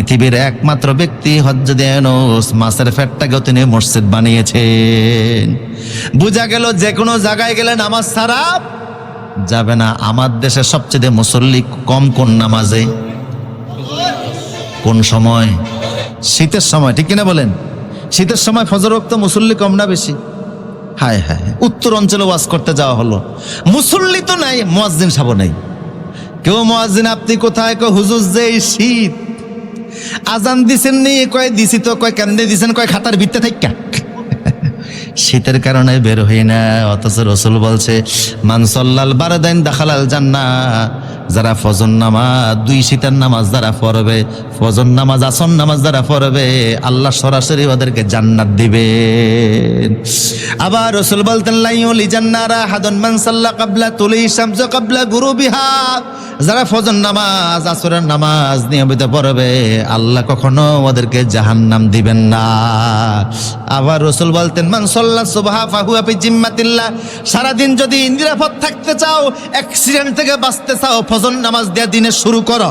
পৃথিবীর একমাত্র ব্যক্তি হজ্জদে ইউনুস মাছের ফ্যাটটাকেও তিনি মসজিদ বানিয়েছেন। বোঝা গেল যে কোনো জায়গায় গেলে নামাজ ছাড়া যাবে না। আমার দেশে সবচেয়ে মুসল্লি কম কোন নামাজে? কোন সময়? শীতের সময়, ঠিক কিনা বলেন? শীতের সময় ফজর রক্ত মুসল্লি কম না বেশি? হায় হায় উত্তর অঞ্চলে ওয়াজ করতে যাওয়া হলো। মুসল্লি তো নাই, মোয়াজ্জিন সাবো নাই। কেউ মোয়াজ্জিন, আপনি কোথায়? কয়, হুজুর, যে শীত। আজান দিছেন নি, কয় দিছি তো, কয় কেন্দে দিছেন, কয় খাতার ভিত্তে থাকা শীতের কারণে বের হই না, অথচ রসুল বলছে মানসল্লাল বারদাইন দাখালাল জান্না যারা ফজর নামাজ, দুই শীতের নামাজ যারা পড়বে, ফজর নামাজ আসন নামাজ যারা পড়বে, আল্লাহ সরাসরি ওদেরকে জান্নাত দিবে। আবার রসুল বলতেন, লাইউলি জান্নারা হাদন মানসাল্লা কাবলা তুলি শামস কাবলা গুরু যারা ফজর নামাজ, আসরের নামাজ নিয়মিত পড়বে, আল্লাহ কখনো ওদেরকে জাহান্নাম দিবেন না। আবার রসুল বলতেন মানসল্লা সুবাহা ফাহু আপি জিম্মাতিল্লাহ, সারাদিন যদি নিরাপদ থাকতে চাও, অ্যাক্সিডেন্ট থেকে বাঁচতে চাও ফজর নামাজ দেওয়া দিনে শুরু করো।